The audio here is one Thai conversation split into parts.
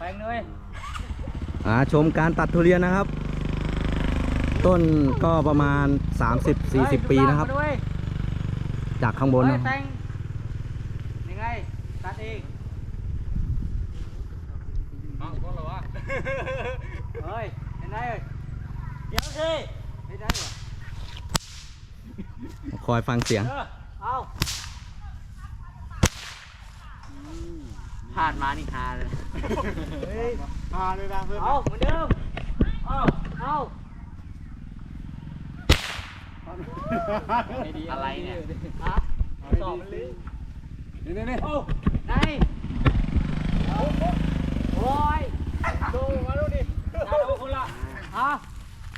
แปลงเลยอ่าชมการตัดทุเรียนนะครับ ต้นก็ประมาณ 30-40 ปีนะครับ เฮ้ยจากข้างบนเฮ้นะยแปลงยังไงตัดเองเอาก็เหรอวะเฮ้ยเห็นไหมเอ้ยเดี๋ยวสิเห็นไหมเหรอคอยฟังเสียง เออเอา ผ่านมานี่ฮาเลยเฮ้ยมาเลยนะเพื่อนเอาเหมือนเดิม เอาเอาอะไรเนี่ยฮะสอบมันลืมนี่นี่นี่โอ้ไหนโอ้ยดูมาดูดินาโดคนละฮะ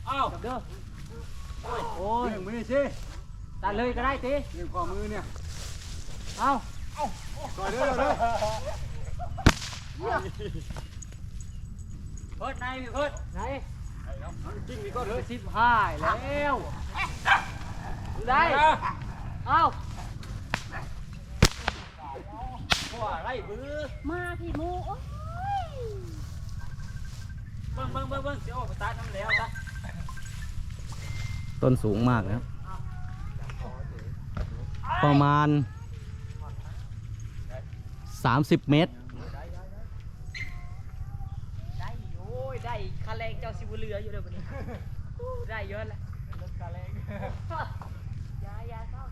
เอาเด้อโอ้ยโอ้ยหนึ่งมือสิตัดเลยก็ได้ตีหนึ่งข้อมือเนี่ยเอาก่อนเด้อเด้อ เพิดไหนพี่เพิดไหนจริงนี่ก็เพิเด้อดสิบห้าแล้วได้เอาว่าไรบื้อมาพี่หมูโอ้ยเบิ้งเบิ้งเบิ้งเบิ้งเดี๋ยวออกไปตัดน้ำแล้วซะต้นสูงมากนะครับ ประมาณ 30 เมตร ได้โอ้ยได้คาแรง เจ้าสิบุเรืออยู่เลยวันนี้ได้เยอะเลยยายาเข้า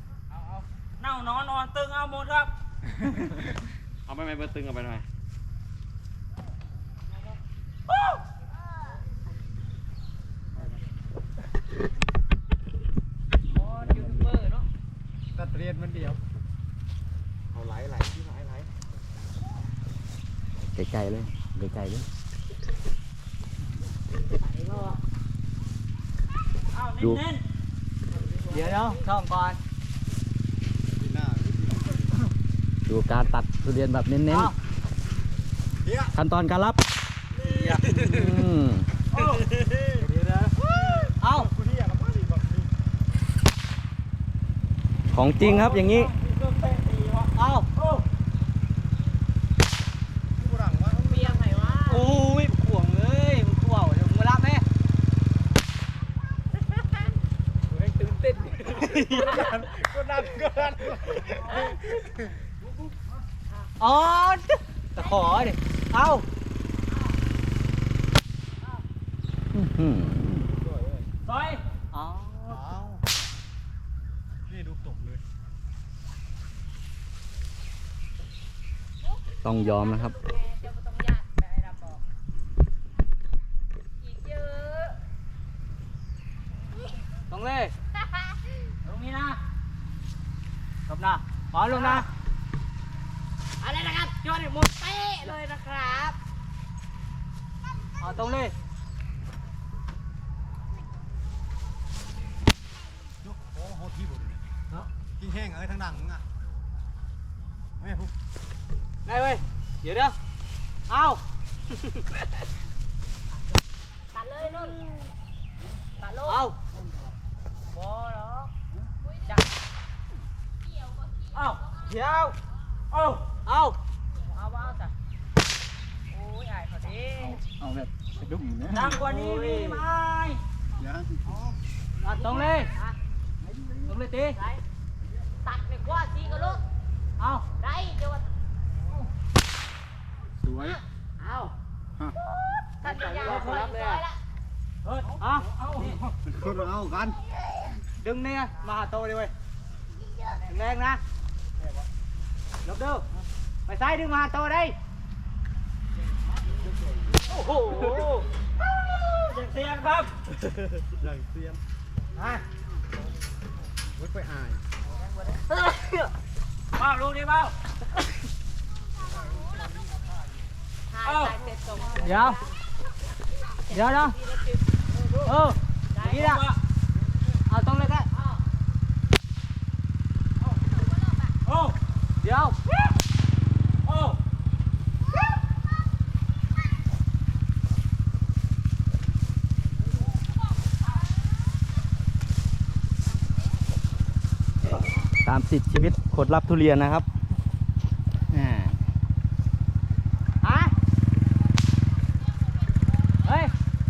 เน่านอนนอนตึงเอาหมดครับ เอาไปไหมเบอร์ตึงเอาไปหน่อยโอ้ยยูทูบเบอร์เนาะตัดเรียนมันเดียว เอาไหลไหลที่ไหลไหลไกลๆเลยไกลๆเลยเอา ดูเน้นๆเดี๋ยวเนาะท่องก่อนที่หน้าดูการตัดทุเรียนแบบเน้นเอาๆขั้นตอนการรับอืมเดี๋ยวนะเอากูที่อยากมาดีแบบนี้ของจริงครับอย่างนี้ เอา กูหลังว่า เบียร์ไหนวะ โอ้ยขวงเลยมึงขวงเดี๋ยวมึงมารับไหม ให้ตื่นเต้น ก็ดันก็ดันอ๋อตะขอดิเอาอื้อหือซอยอ๋อเอานี่ดูตกเลย ต้องยอมนะครับแม่เจ้าก็ต้องยากแต่รับบอกอีกเยอะตรงเลยตรงนี้นะจบ นะขอลงนะอะไรนะครับยอดหมดเป๊ะเลยนะครับเอาตรงเลยโอ้โหที่บุญเนาะกินแห้งเอ้ยทางดังมึงอะไม่พุกได้เว้ยเดี๋ยวเด้อเอาตัดเลยนุ่นตัดลง เอา บอหรอก เอาเดี๋ยวเอาเอาเอาว่าเอาจ้ะโอ้ยอายเขาดิเอาแบบสะดุ้งเนี่ยดังกว่านี้มีไหมยังเอาตรงเลยฮะตรงเลยตีไรตัดในกว่าสีก็ลูกเอาไรเดี๋ยวว่าสวยเอาฮะตัดยาวๆเลยเลยละเฮ้ยเอานี่คนเอากันดึงนี่ไงมาหาโตเลยเว้ยแรงนะ ลบดูไปซ้ายดึงมาหาโตได้โอ้โหเสียงครับใดี๋ยวโอ้ตามติดชีวิตขดรับทุเรียนนะครับเฮ้ย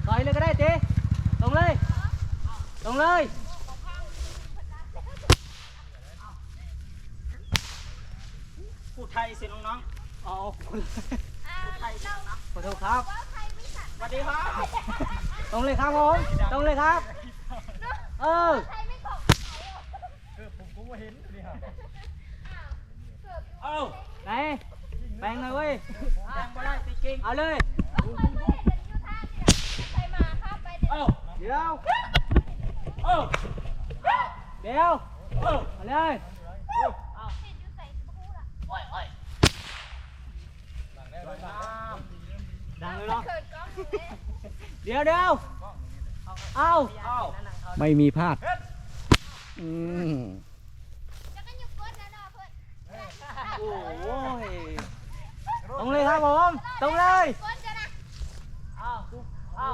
ต่อยเลยก็ได้เจ๊ตรงเลยตรงเลย พูดไทยสิน้องเอาๆพูดไทยสิน้องขอโทษครับ ๆสวัสดีครับตรงเลยครับผม ตรงเลยครับ เออเอ้าไหน แปลงหน่อยเว้ยแจ้งบ่ได้สิจริงเอาเลย เอ้าเดี๋ยว เอ้าเดี๋ยว เอ้าเอาเลย ดังเลยเนาะเดี๋ยวเดี๋ยวเอาเอ้าไม่มีพลาดอืมโอ้ยตรงเลยครับผมตรงเลยเอ้าเอ้า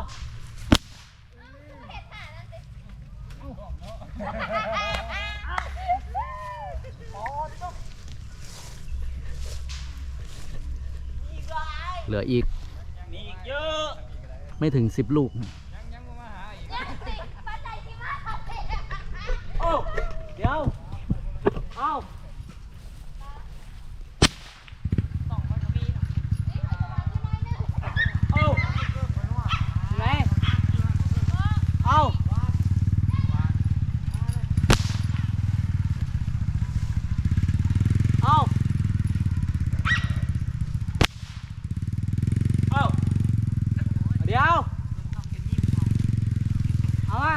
เหลืออีกมีอีกเยอะ ไม่ถึงสิบลูก โอ้ เดี๋ยว เอา ต้องมันก็มีเนาะ เอาไหนเอาเอา เอ้า เดี๋ยว เอามา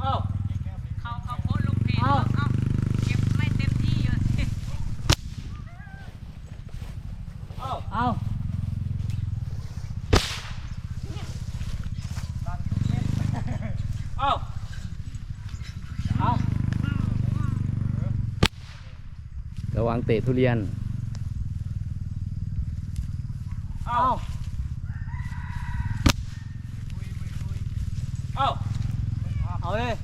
เอ้า เขาเขาโพสต์ลงเพจ เอา เอ้าเก็บไม่เต็มที่อยู่ เอ้า เอา เอ้า เอา ระวังเตะทุเรียน เอาเอาเอาเลย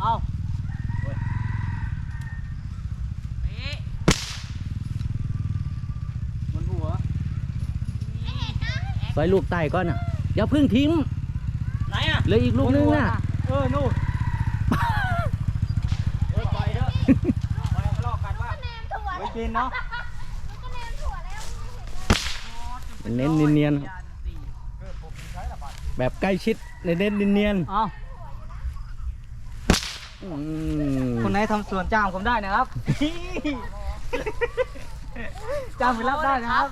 เอาเอ๊ะบนหัวใส่ลูกใต้ก่อนนะอย่าเพึ่งทิ้มไหนอะเหลืออีกลูกนึงน่ะ เออนู่น เอ้ยปล่อยเถอะปล่อยทะเลาะกันว่า ไว้ กินเนาะเน้นเนียนๆแบบใกล้ชิดเน้นๆเนียนเอาๆอืมคนไหนทำสวนจ้างผมได้นะครับ จ้างไปรับได้นะครับ